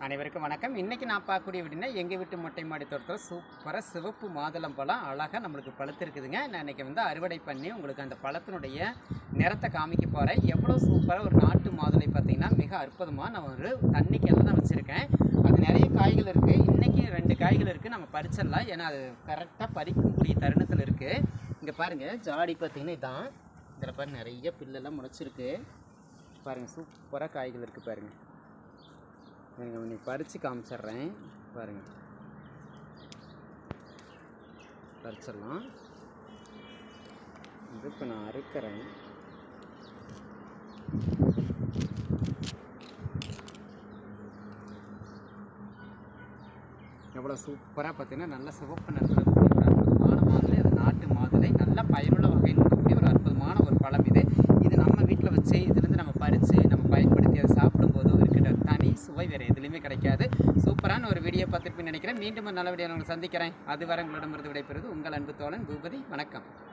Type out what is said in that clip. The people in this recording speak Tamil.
அனைவருக்கும் வணக்கம். இன்றைக்கி நான் பார்க்கக்கூடிய அப்படின்னா எங்கள் வீட்டு மொட்டை மாடி தோட்டத்தில் சூப்பராக சிவப்பு மாதுளம் பழம் அழகாக நம்மளுக்கு பழுத்திருக்குதுங்க. நான் இன்றைக்கி வந்து அறுவடை பண்ணி உங்களுக்கு அந்த பழத்தினுடைய நிறத்தை காமிக்க போகிறேன் எவ்வளோ சூப்பராக ஒரு நாட்டு மாதுளை பார்த்தீங்கன்னா மிக அற்புதமாக நான் ஒரு தண்ணி தான் வச்சுருக்கேன். அது நிறைய காய்கள் இருக்குது இன்றைக்கி ரெண்டு காய்கள் இருக்குது நம்ம பறிச்சிடலாம். ஏன்னா அது கரெக்டாக பறிக்கக்கூடிய தருணத்தில் இருக்குது இங்கே பாருங்கள் ஜாடி பார்த்திங்கன்னா இதான். இதில் பாருங்கள் நிறைய பில்லெல்லாம் முளைச்சிருக்கு. பாருங்கள் சூப்பராக காய்கள் இருக்குது பாருங்கள் எனக்கு இன்னைக்கு பறித்து காமிச்சிட்றேன். பாருங்கள் பறிச்சிடலாம். இது இப்போ நான் அறுக்கிறேன். எவ்வளோ சூப்பராக பார்த்தீங்கன்னா நல்ல சிவப்பு நிறத்தில் இருக்கக்கூடிய ஒரு அற்புதமான மாதுளை அது நாட்டு மாதுளை நல்ல பயனுள்ள வகையில் இருக்கக்கூடிய ஒரு அற்புதமான ஒரு பழம் இது இது நம்ம வீட்டில் வச்சு இதுலேருந்து நம்ம பறித்து நம்ம பயன்படுத்தி அதை சாப்பிடும்போது இருக்கிற தனி சுவை வேறு எதுலேயுமே கிடைக்காது. சூப்பரான ஒரு வீடியோ பார்த்துருப்பேன்னு நினைக்கிறேன். மீண்டும் நல்ல வீடியோ உங்களை சந்திக்கிறேன். அது வரை உங்களிடமிருந்து விடைபெறுவது உங்கள் அன்பு தோழன் பூபதி. வணக்கம்.